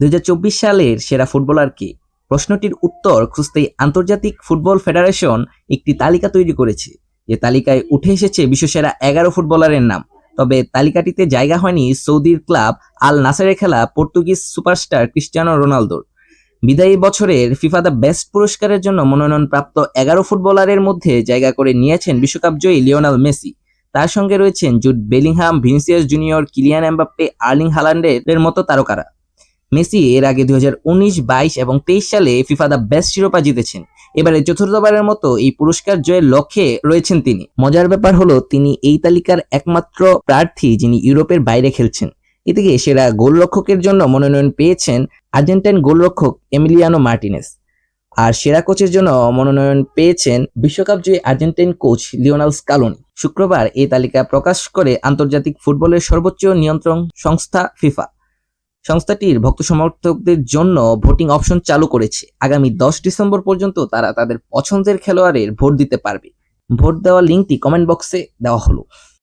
দুই হাজার চব্বিশ সালের সেরা ফুটবলার কে? প্রশ্নটির উত্তর খুঁজতেই আন্তর্জাতিক ফুটবল ফেডারেশন একটি তালিকা তৈরি করেছে। যে তালিকায় উঠে এসেছে বিশ্বসেরা এগারো ফুটবলারের নাম। তবে তালিকাটিতে জায়গা হয়নি সৌদির ক্লাব আল নাসারে খেলা পর্তুগিজ সুপারস্টার ক্রিস্টিয়ানো রোনালদোর। বিদায়ী বছরের ফিফা দ্য বেস্ট পুরস্কারের জন্য মনোনয়নপ্রাপ্ত এগারো ফুটবলারের মধ্যে জায়গা করে নিয়েছেন বিশ্বকাপ জয়ী লিওনাল মেসি। তার সঙ্গে রয়েছেন Jude Bellingham, Vinicius Junior Kylian Mbappe, Erling হালান্ডের মতো তারকারা। মেসি এর আগে দুই হাজার উনিশ, বাইশ এবং তেইশ সালে ফিফা দ্য বেস্ট শিরোপা জিতেছেন। এবারে চতুর্থবারের মতো এই পুরস্কার জয়ের লক্ষ্যে রয়েছেন তিনি। মজার ব্যাপার হলো, তিনি এই তালিকার একমাত্র প্রার্থী যিনি ইউরোপের বাইরে খেলছেন। এদিকে সেরা গোলরক্ষকের জন্য মনোনয়ন পেয়েছেন আর্জেন্টাইন গোলরক্ষক এমিলিয়ানো মার্টিনেস। আর সেরা কোচের জন্য মনোনয়ন পেয়েছেন বিশ্বকাপ জয়ী আর্জেন্টাইন কোচ লিওনাল স্কালোনি। শুক্রবার এই তালিকা প্রকাশ করে আন্তর্জাতিক ফুটবলের সর্বোচ্চ নিয়ন্ত্রণ সংস্থা ফিফা। সংস্থাটির ভক্ত সমর্থকদের জন্য ভোটিং অপশন চালু করেছে। আগামী দশ ডিসেম্বর পর্যন্ত তারা তাদের পছন্দের খেলোয়াড়ের ভোট দিতে পারবে। ভোট দেওয়ার লিঙ্কটি কমেন্ট বক্সে দেওয়া হলো।